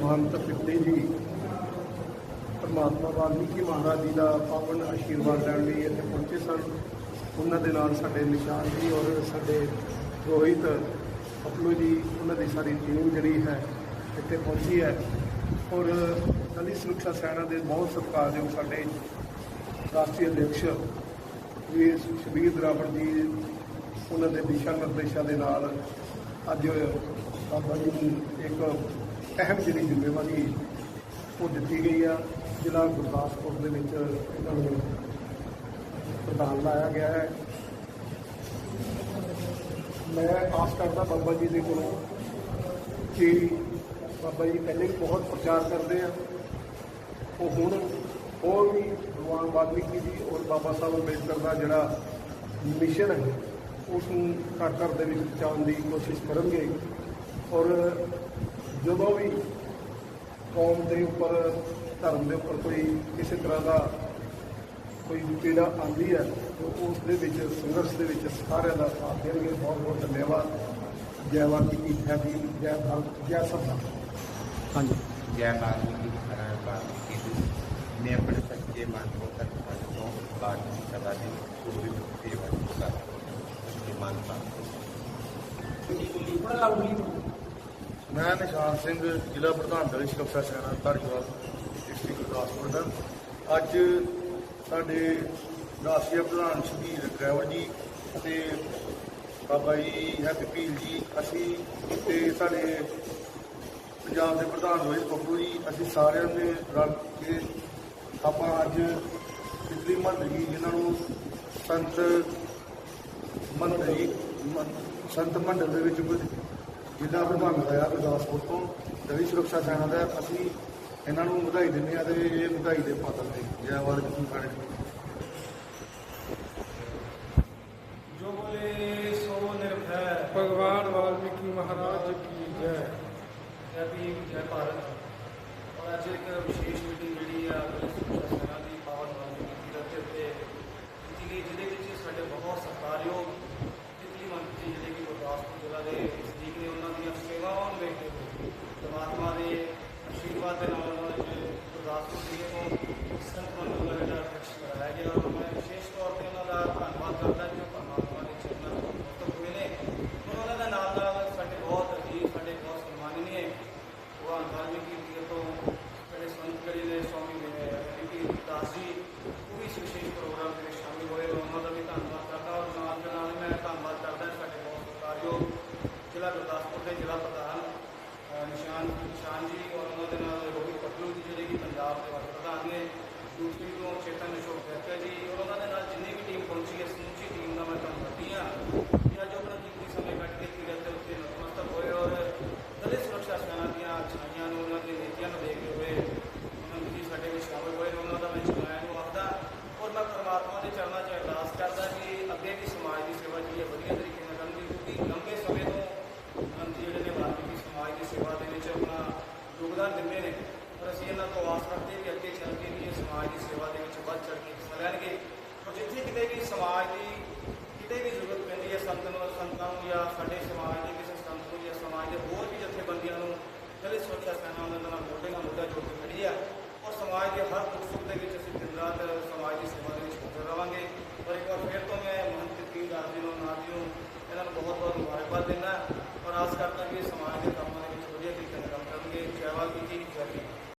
ਮਹੰਤ ਪਿੱਤੇ ਜੀ, ਪਰਮਾਤਮਾ ਵਾਲਮੀਕੀ ਮਹਾਰਾਜ ਜੀ ਦਾ ਪਾਵਨ ਆਸ਼ੀਰਵਾਦ ਲੈਣ ਲਈ ਇੱਥੇ ਪਹੁੰਚੇ ਸਨ। ਉਹਨਾਂ ਦੇ ਨਾਲ ਸਾਡੇ ਨਿਸ਼ਾਨ ਜੀ ਔਰ ਸਾਡੇ ਰੋਹਿਤ ਅਪਲੂ ਜੀ, ਉਹਨਾਂ ਦੀ ਸਾਰੀ ਟੀਮ ਜਿਹੜੀ ਹੈ, ਇੱਥੇ ਪਹੁੰਚੀ ਹੈ। ਔਰ ਦਲਿਤ ਸੁਰੱਖਿਆ ਸੈਨਾ ਦੇ ਬਹੁਤ ਸਤਿਕਾਰਯੋਗ ਸਾਡੇ ਰਾਸ਼ਟਰੀ ਅਧਿਕਸ਼ ਵੀ ਸ਼ਬੀਰ ਦਰਾਵੜ ਜੀ, ਉਹਨਾਂ ਦੇ ਦਿਸ਼ਾ ਨਿਰਦੇਸ਼ਾਂ ਦੇ ਨਾਲ ਅੱਜ ਬਾਬਾ ਜੀ ਨੂੰ ਇੱਕ ਅਹਿਮ ਜਿਹੜੀ ਜ਼ਿੰਮੇਵਾਰੀ ਉਹ ਦਿੱਤੀ ਗਈ ਆ, ਜ਼ਿਲ੍ਹਾ ਗੁਰਦਾਸਪੁਰ ਦੇ ਵਿੱਚ ਇਹਨਾਂ ਨੂੰ ਪ੍ਰਧਾਨ ਲਾਇਆ ਗਿਆ ਹੈ। ਮੈਂ ਆਸ ਕਰਦਾ ਬਾਬਾ ਜੀ ਦੇ ਕੋਲੋਂ ਕਿ ਬਾਬਾ ਜੀ ਪਹਿਲੇ ਵੀ ਬਹੁਤ ਪ੍ਰਚਾਰ ਕਰਦੇ ਆ। ਉਹ ਹੁਣ ਹੋਰ ਵੀ ਭਗਵਾਨ ਵਾਲਮੀਕੀ ਜੀ ਔਰ ਬਾਬਾ ਸਾਹਿਬ ਅੰਬੇਦਕਰ ਦਾ ਜਿਹੜਾ ਮਿਸ਼ਨ ਹੈ, ਉਸ ਨੂੰ ਘਰ ਘਰ ਦੇ ਵਿੱਚ ਪਹੁੰਚਾਉਣ ਦੀ ਕੋਸ਼ਿਸ਼ ਕਰਨਗੇ। ਔਰ ਜਦੋਂ ਵੀ ਕੌਮ ਦੇ ਉੱਪਰ ਧਰਮ ਦੇ ਉੱਪਰ ਕੋਈ ਕਿਸੇ ਤਰ੍ਹਾਂ ਦਾ ਕੋਈ ਪੀੜਾ ਆਉਂਦੀ ਹੈ ਤਾਂ ਉਸ ਦੇ ਵਿੱਚ ਸੰਘਰਸ਼ ਦੇ ਵਿੱਚ ਸਾਰਿਆਂ ਦਾ ਸਾਥ ਦੇਣਗੇ। ਬਹੁਤ ਬਹੁਤ ਧੰਨਵਾਦ। ਜੈ ਵਾਲਮੀਕੀ ਜੈ ਭੀਮ ਜੈ? ਭਾਰਤ ਜੈ ਸਭਾ जी ਜੈ ਵਾਲਮੀਕੀ ਹਰਾਂ ਵਾਲਮੀਕੀ ਜੀ ਮੈਂ ਆਪਣੇ ਸੱਚੇ ਮਨ ਤੋਂ ਤੱਕ ਤੋਂ ਬਾਤ ਸਦਾ ਦੀ ਪੂਰੀ ਸੇਵਾ ਕਰ ਕੇ ਮਨ ਮੈਂ ਨਿਸ਼ਾਨ ਸਿੰਘ, ਜ਼ਿਲ੍ਹਾ ਪ੍ਰਧਾਨ ਦਲਿਤ ਸੁਰੱਖਿਆ ਸੈਨਾ ਧਾਰੀਵਾਲ ਡਿਸਟ੍ਰਿਕਟ ਗੁਰਦਾਸਪੁਰ ਦਾ। ਅੱਜ ਸਾਡੇ ਰਾਸ਼ਟਰੀ ਪ੍ਰਧਾਨ ਸ਼ਹੀਦ ਡਰਾਈਵਰ ਜੀ ਅਤੇ ਬਾਬਾ ਜੀ ਹੈਪੀ ਪੀਲ ਜੀ, ਅਸੀਂ ਤੇ ਸਾਡੇ ਪੰਜਾਬ ਦੇ ਪ੍ਰਧਾਨ ਰੋਹਿਤ ਬੱਬੂ ਜੀ, ਅਸੀਂ ਸਾਰਿਆਂ ਨੇ ਰਲ ਕੇ ਆਪਾਂ ਅੱਜ ਪਿਛਲੀ ਮੰਡਲ ਜੀ ਜਿਨ੍ਹਾਂ ਨੂੰ ਸੰਤ ਮੰਡਲ ਸੰਤ ਮੰਡਲ ਦੇ ਵਿੱਚ ਜਿੱਦਾਂ ਵਿਭਾਗ ਹੋਇਆ ਗੁਰਦਾਸਪੁਰ ਤੋਂ ਦਵੀ ਸੁਰੱਖਿਆ ਸੈਨਾ ਦਾ, ਅਸੀਂ ਇਹਨਾਂ ਨੂੰ ਵਧਾਈ ਦਿੰਦੇ ਆ ਤੇ ਇਹ ਵਧਾਈ ਦੇ ਪਾਤਰ ਨੇ, ਜੈ ਵਾਰ ਜੀ ਖਾਣੇ ਜੋ ਬੋਲੇ, ਸੋ ਨਿਰਭੈ। ਭਗਵਾਨ ਵਾਲਮੀਕੀ ਮਹਾਰਾਜ ਕੀ ਜੈ। ਜੈ ਭੀਮ, ਜੈ ਭਾਰਤ। ਅੱਜ ਇੱਕ ਵਿਸ਼ੇਸ਼ ਮੀਟਿੰਗ ਜਿਹੜੀ ਆ ਜ਼ਿਲ੍ਹਾ ਗੁਰਦਾਸਪੁਰ ਦੇ ਜ਼ਿਲ੍ਹਾ ਪ੍ਰਧਾਨ ਨਿਸ਼ਾਨ ਨਿਸ਼ਾਨ ਜੀ ਔਰ ਉਹਨਾਂ ਦੇ ਨਾਲ ਰੋਹਿਤ ਪਟਲੂ ਜੀ, ਜਿਹੜੇ ਕਿ ਪੰਜਾਬ ਦੇ ਵਫਦ ਪ੍ਰਧਾਨ ਨੇ, ਦੂਸਰੀ ਤੋਂ ਚੇਤਨ ਅਸ਼ੋਕ ਬੈਠਾ ਜੀ। ਔਰ ਉਹਨਾਂ ਦੇ ਨਾਲ ਜਿੰਨੀ ਵੀ ਟੀਮ ਪਹੁੰਚੀ ਹੈ, ਸਮੁੱਚੀ ਟੀਮ ਦਾ ਮੈਂ ਧੰਨਵਾਦੀ ਹਾਂ। ਯੋਗਦਾਨ ਦਿੰਦੇ ਨੇ। ਪਰ ਅਸੀਂ ਇਹਨਾਂ ਤੋਂ ਆਸ ਕਰਦੇ ਕਿ ਅੱਗੇ ਚੱਲ ਕੇ ਵੀ ਇਹ ਸਮਾਜ ਦੀ ਸੇਵਾ ਦੇ ਵਿੱਚ ਵੱਧ ਚੜ ਕੇ ਹਿੱਸਾ ਲੈਣਗੇ। ਔਰ ਜਿੱਥੇ ਕਿਤੇ ਵੀ ਸਮਾਜ ਦੀ ਕਿਤੇ ਵੀ ਜ਼ਰੂਰਤ ਪੈਂਦੀ ਹੈ, ਸੰਤ ਨੂੰ, ਸੰਤਾਂ ਨੂੰ ਜਾਂ ਸਾਡੇ ਸਮਾਜ ਦੇ ਕਿਸੇ ਸੰਤ ਨੂੰ ਜਾਂ ਸਮਾਜ ਦੇ ਹੋਰ ਵੀ ਜਥੇਬੰਦੀਆਂ ਨੂੰ ਦਲਿਤ ਸੁਰੱਖਿਆ ਸੈਨਾ ਉਹਨਾਂ ਨਾਲ ਮੋਢੇ ਨਾਲ ਮੋਢਾ ਜੋੜ ਕੇ ਖੜੀ ਆ ਔਰ ਸਮਾਜ ਦੇ ਹਰ ਦੁੱਖ ਸੁੱਖ ਦੇ ਵਿੱਚ ਅਸੀਂ ਦਿਨ ਰਾਤ ਸਮਾਜ ਦੀ ਸੇਵਾ ਦੇ ਵਿੱਚ ਹਾਜ਼ਰ ਰਵਾਂਗੇ। ਔਰ ਇੱਕ ਵਾਰ ਫਿਰ ਤੋਂ ਮੈਂ ਮਹੰਤ ਤੀਰ ਦਾਸ ਜੀ ਨੂੰ ਨਾਮ ਜੀ ਨੂੰ ਇਹਨਾਂ ਨੂੰ ਬਹੁਤ ਬਹੁਤ ਮੁਬਾਰਕਬਾਦ ਦਿੰਦਾ